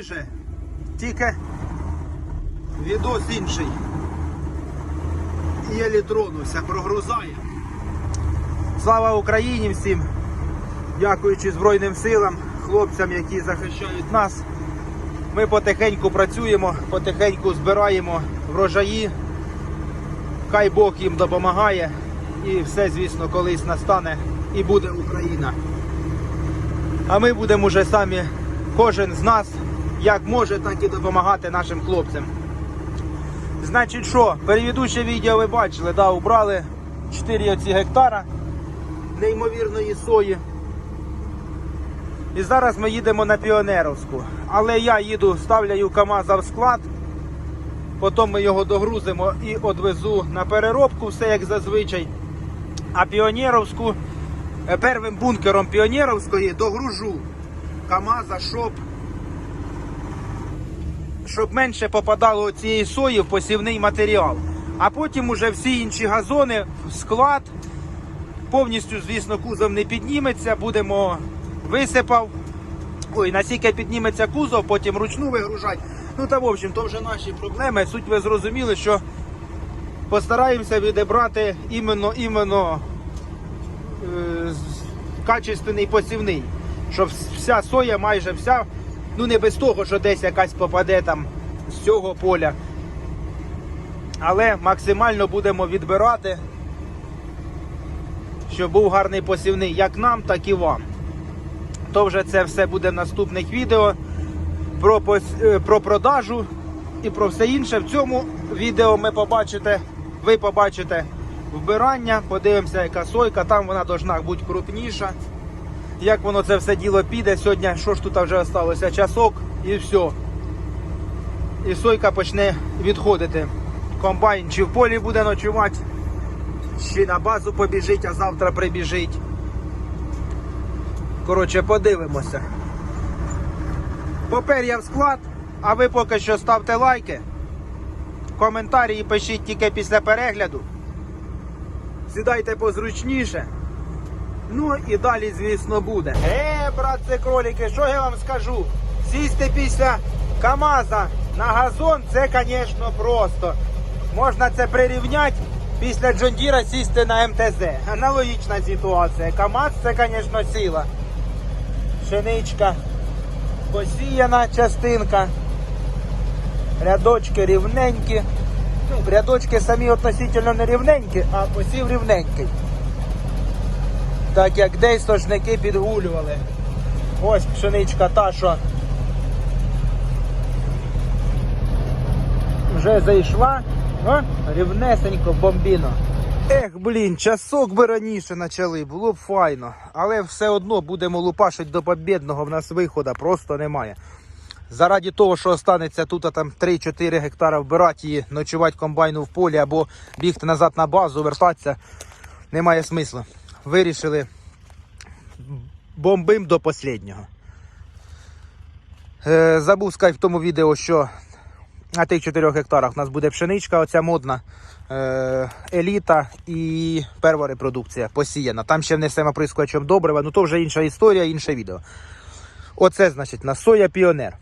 той же, тільки відос інший. Єлі тронувся, прогрузає. Слава Україні всім! Дякуючи Збройним силам, хлопцям, які захищають нас. Ми потихеньку працюємо, потихеньку збираємо врожаї. Хай Бог їм допомагає. І все, звісно, колись настане і буде Україна. А ми будемо вже самі, кожен з нас, як може, так і допомагати нашим хлопцям. Значить що, переведуче відео ви бачили, да, убрали 4 оці гектара неймовірної сої. І зараз ми їдемо на Піонеровську. Але я їду, ставляю КАМАЗа в склад, потім ми його догрузимо і одвезу на переробку, все як зазвичай. А Піонеровську, е, первим бункером Піонеровської догружу КАМАЗа, щоб, щоб менше попадало цієї сої в посівний матеріал. А потім уже всі інші газони в склад. Повністю, звісно, кузов не підніметься, будемо висипав. Ой, наскільки підніметься кузов, потім ручну вигружати. Ну та в общем, то вже наші проблеми. Суть ви зрозуміли, що постараємося відібрати іменно, іменно е, качественний посівний. Щоб вся соя, майже вся, ну не без того, що десь якась попаде там з цього поля. Але максимально будемо відбирати, щоб був гарний посівний як нам, так і вам. То вже це все буде в наступних відео про, пос- е, про продажу і про все інше. В цьому відео ми побачите, ви побачите вбирання, подивимося, яка сойка, там вона должна бути крупніша. Як воно це все діло піде сьогодні, що ж тут вже залишилося? Часок і все. І сойка почне відходити. Комбайн чи в полі буде ночувати, чи на базу побіжить, а завтра прибіжить. Коротше, подивимося. Попер я в склад, а ви поки що ставте лайки. Коментарі пишіть тільки після перегляду. Сідайте позручніше. Ну і далі, звісно, буде. Е, братці кролики, що я вам скажу? Сісти після КАМАЗа на газон, це, звісно, просто. Можна це прирівняти після Джондіра сісти на МТЗ. Аналогічна ситуація. КАМАЗ це, звісно, сила. Пшеничка посіяна частинка. Рядочки рівненькі. Ну, рядочки самі относительно не рівненькі, а посів рівненький. Так як десь сожники підгулювали. Ось пшеничка та, що вже зайшла. О, рівнесенько бомбіно. Ех, блін, часок би раніше почали, було б файно. Але все одно будемо лупашити до побідного, в нас виходу просто немає. Заради того, що останеться тут там 3-4 гектара вбирати і ночувати комбайну в полі або бігти назад на базу, вертатися, немає смислу. Вирішили бомбим до останнього. Е, забув сказати в тому відео, що на тих 4 гектарах у нас буде пшеничка, оця модна е, еліта і перва репродукція посіяна. Там ще внесемо прискочем добрива, ну то вже інша історія, інше відео. Оце, значить, на соя піонер.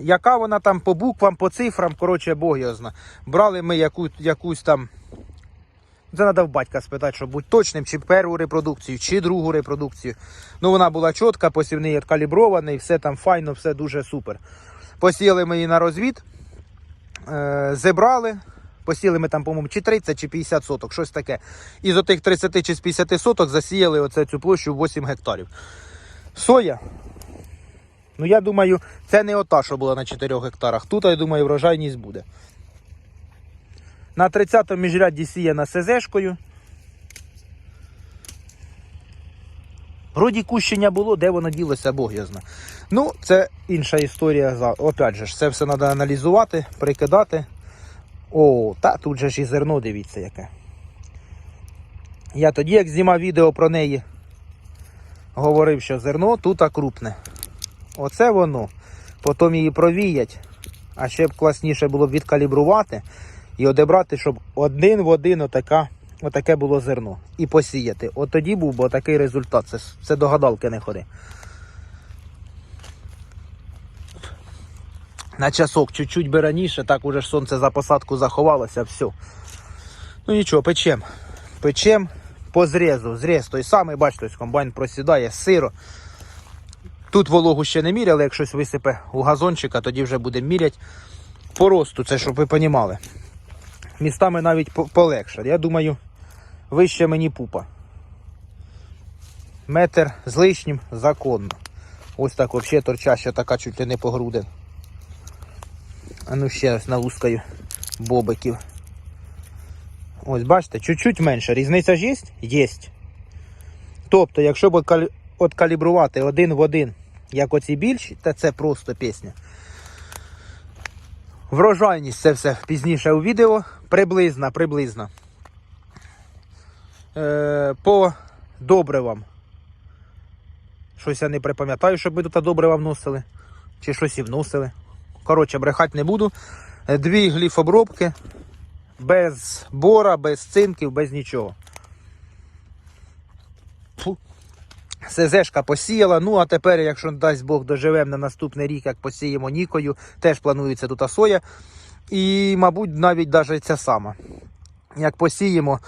Яка вона там по буквам, по цифрам, коротше, Бог його зна. Брали ми яку, якусь там. Це треба в батька спитати, щоб бути точним, чи першу репродукцію, чи другу репродукцію. Ну, вона була чітка, посівний откалібрований, все там файно, все дуже супер. Посіяли ми її на розвід, е, зібрали. Посіяли ми там, по-моєму, чи 30, чи 50 соток, щось таке. І з отих 30 чи з 50 соток засіяли оце цю площу 8 гектарів. Соя. Ну, я думаю, це не ота, що була на 4 гектарах. Тут, я думаю, врожайність буде. На 30-му міжрядді сіяна СЗшкою. Вроді кущення було, де воно ділося, Бог я знає. Ну, це інша історія. Опять же, це все треба аналізувати, прикидати. О, та тут же ж і зерно, дивіться яке. Я тоді, як знімав відео про неї, говорив, що зерно тут крупне. Оце воно. Потім її провіять. А ще б класніше було б відкалібрувати і одебрати, щоб один в один отака, отаке було зерно. І посіяти. От тоді був би такий результат. Це, це до гадалки не ходи. на часок чуть-чуть би раніше, так уже ж сонце за посадку заховалося, все. Ну нічого, печем. Печем по зрізу. Зріз той самий, бачите, комбайн просідає, сиро. Тут вологу ще не міряли, як висипе у газончика, тоді вже будемо міряти по росту, це щоб ви понімали. Містами навіть по- полегше. Я думаю, вище мені пупа. Метр з лишнім законно. Ось так взагалі торчаща така чуть ли не по грудин. А ну ще раз налускаю бобиків. Ось бачите, чуть-чуть менше. Різниця ж є? Є. Тобто, якщо б откалі- откалібрувати один в один, як оці більші, то це просто пісня. Врожайність це все пізніше у відео. Приблизно, приблизно. Е, по добривам. Щось я не припам'ятаю, щоб ми тут добрива вносили. Чи щось і вносили. Коротше, брехати не буду. Е, Дві гліфобробки. Без бора, без цинків, без нічого. СЗшка посіяла. Ну, а тепер, якщо дасть Бог доживемо на наступний рік, як посіємо Нікою, теж планується тут соя. І, мабуть, навіть навіть ця сама. Як посіємо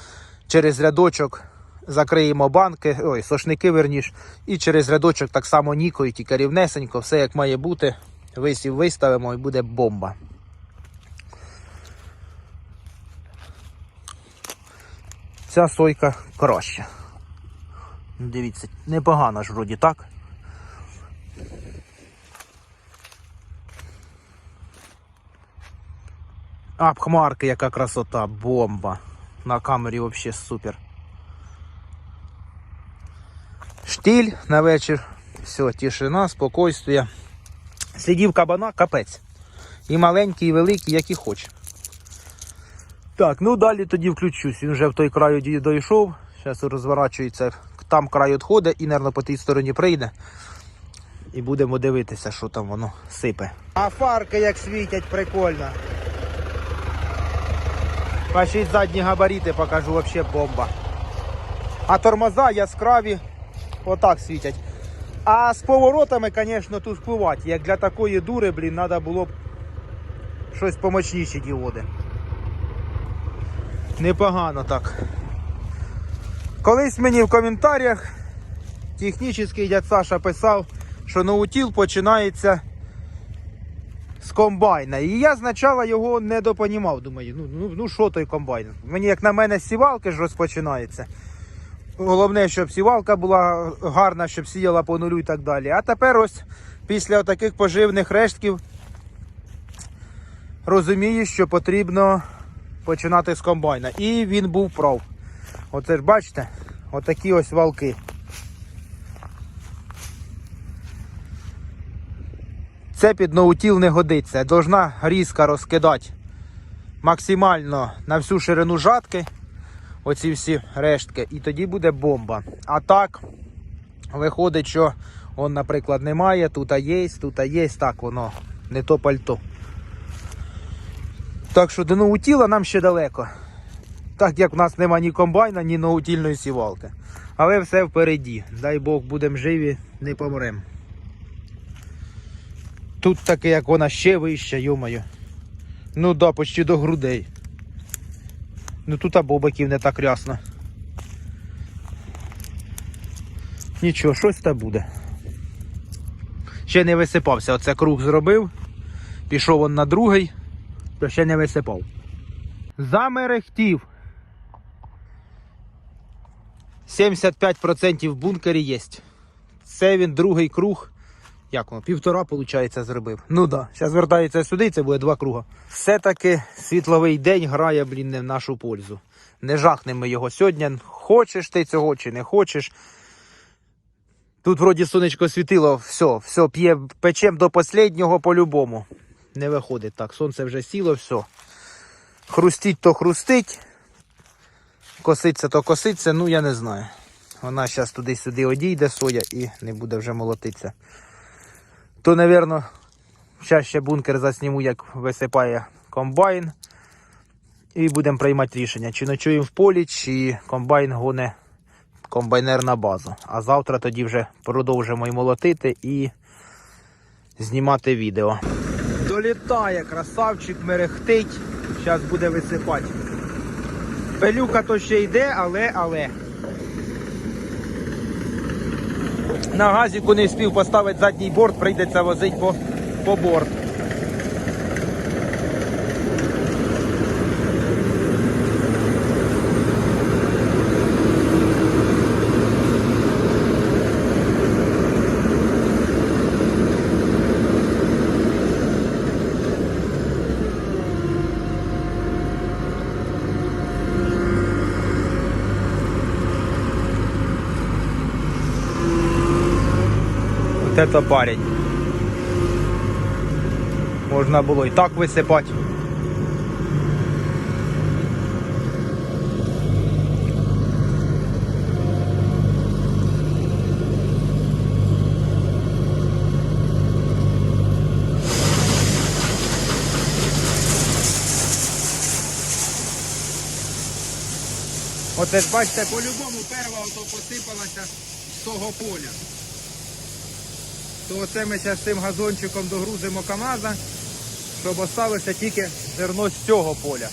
через рядочок, закриємо банки, ой, сошники верніш, і через рядочок так само Нікою, тільки рівнесенько, все як має бути. Висів виставимо і буде бомба. Ця сойка краща. Дивіться, непогано ж вроді так. А, яка красота, бомба. На камері взагалі супер. Штіль на вечір. Все, тишина, спокойствие. Слідів кабана, капець. І маленький, і великий, як і хоче. Так, ну далі тоді включусь. Він вже в той краю ді- дійшов. Зараз розворачується, там край відходить і, мабуть, по тій стороні прийде. І будемо дивитися, що там воно сипе. А фарки як світять, прикольно. Пошіть задні габарити, покажу, взагалі бомба. А тормоза яскраві, отак світять. А з поворотами, звісно, тут впливати. Як для такої дури, блін, треба було б щось помощніше діоди. Непогано так. Колись мені в коментарях технічний дядь Саша писав, що ноутіл починається з комбайна. І я спочатку його не допонімав. Думаю, ну, ну, ну що той комбайн? Мені, як на мене, з сівалки ж розпочинається. Головне, щоб сівалка була гарна, щоб сіяла по нулю і так далі. А тепер ось після таких поживних рештків розумію, що потрібно починати з комбайна. І він був прав. Оце ж бачите, отакі ось валки. Це під ноутіл не годиться. Должна різко розкидати максимально на всю ширину жатки. Оці всі рештки. І тоді буде бомба. А так, виходить, що он, наприклад, немає, тут є, тут є, так воно, не то пальто. Так що до ноутіла нам ще далеко. Так як в нас нема ні комбайна, ні ноутільної сівалки. Але все впереді. Дай Бог будемо живі, не помремо. Тут таке, як вона ще вища, йомаю. Ну да, почти до грудей. Ну тут бобиків не так рясно. Нічого, щось та буде. Ще не висипався. Оце круг зробив. Пішов он на другий, то ще не висипав. Замерехтів. 75% в бункері є. Це він другий круг. Як воно? Півтора, виходить, зробив. Ну так, да. зараз вертається сюди, і це буде два круга. Все-таки світловий день грає, блін, не в нашу пользу. Не жахнемо його сьогодні. Хочеш ти цього чи не хочеш. Тут вроді сонечко світило, все, все, п'є, печем до останнього по-любому. Не виходить так. Сонце вже сіло, все. Хрустить то хрустить. Коситься то коситься, ну я не знаю. Вона зараз туди-сюди одійде соя і не буде вже молотитися. То, напевно, зараз ще бункер засніму, як висипає комбайн. І будемо приймати рішення, чи ночуємо в полі, чи комбайн гоне комбайнер на базу. А завтра тоді вже продовжимо і молотити і знімати відео. Долітає, красавчик мерехтить. Зараз буде висипати. Пилюка то ще йде, але, але. На газіку не встиг поставити задній борт, прийдеться возити по, по борт. Вот это парень. Можна було і так висипати. Оце бачите, по-любому перва ото посипалася з того поля. То оце ми зараз цим газончиком догрузимо КАМАЗа, щоб осталося тільки зерно з цього поля.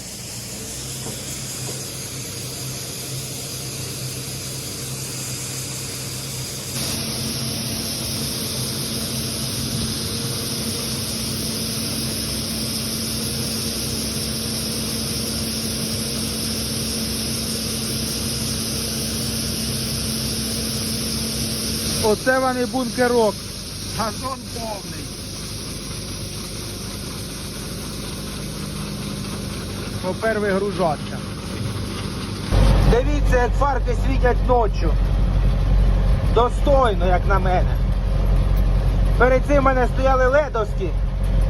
Оце вам і бункерок. Газон повний. Попер вигружатися. Дивіться, як фарки світять ночі. Достойно, як на мене. Перед цим в мене стояли ледовські,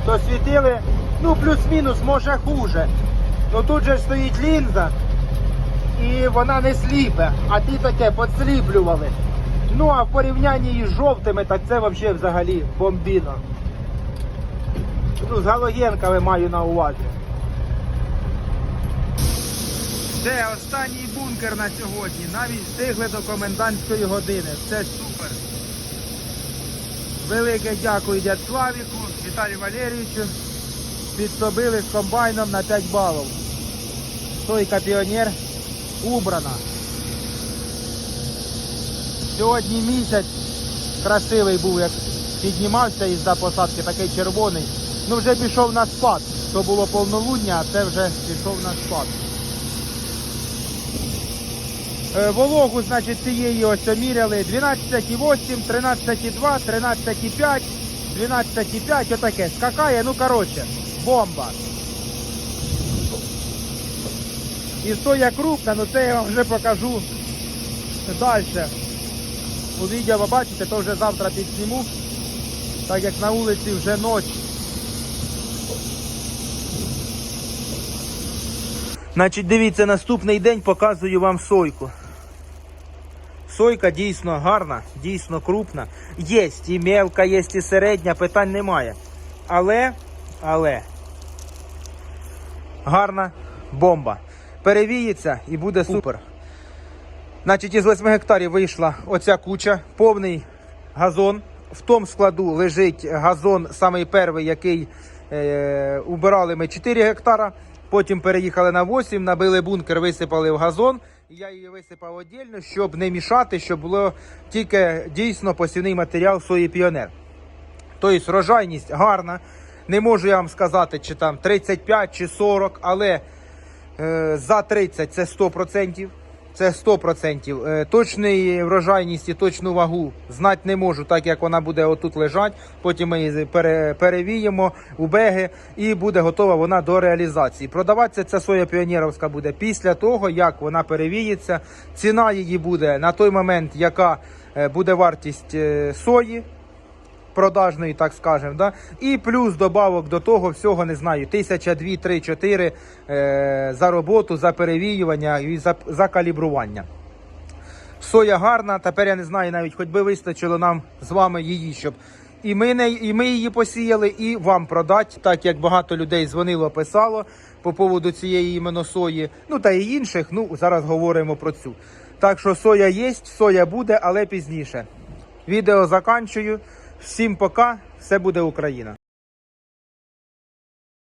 то світили, ну, плюс-мінус, може хуже. Ну тут же стоїть лінза, і вона не сліпе, а ті таке подсліплювали. Ну а в порівнянні із жовтими, так це взагалі взагалі бомбіно. Ну, з галогенками маю на увазі. Це останній бункер на сьогодні. Навіть встигли до комендантської години. Все супер. Велике дякую дяд Славіку, Віталію Валерійовичу. Підсобили з комбайном на 5 балів. Стойка піонер убрана. Сьогодні місяць красивий був, як піднімався із-за посадки, такий червоний. Ну вже пішов на спад. То було повнолуння, а це вже пішов на спад. Е, Вологу, значить, цієї ось міряли 12,8, 13,2, 13,5, 12,5, отаке. Скакає, ну коротше, бомба. І соя крупна, ну це я вам вже покажу далі. У відео ви бачите, то вже завтра підсніму, так як на вулиці вже ніч. Значить, дивіться, наступний день показую вам сойку. Сойка дійсно гарна, дійсно крупна. Є і мелка, є і середня, питань немає. Але, але гарна бомба. Перевіється і буде супер. Значить, із 8 гектарів вийшла оця куча, повний газон. В тому складу лежить газон, самий перший, який е, убирали ми 4 гектара. Потім переїхали на 8, набили бункер, висипали в газон. Я її висипав віддільно, щоб не мішати, щоб було тільки дійсно посівний матеріал сої піонер. Тобто рожайність гарна. Не можу я вам сказати, чи там 35 чи 40, але е, за 30 це 100%. Це 100%. Е, Точний врожайність і точну вагу знати не можу, так як вона буде отут лежати. Потім ми її перевіємо у беги і буде готова вона до реалізації. Продаватися ця соя піонерівська буде після того, як вона перевіється. Ціна її буде на той момент, яка е, буде вартість е, сої продажної, так скажемо. Да? І плюс добавок до того всього, не знаю, тисяча, дві, три, чотири е, за роботу, за перевіювання і за, за калібрування. Соя гарна, тепер я не знаю навіть, хоч би вистачило нам з вами її, щоб і ми, не, і ми її посіяли, і вам продати, так як багато людей дзвонило, писало по поводу цієї іменно сої, ну та і інших. Ну, зараз говоримо про цю. Так що соя є, соя буде, але пізніше. Відео заканчую. Всім пока, все буде Україна.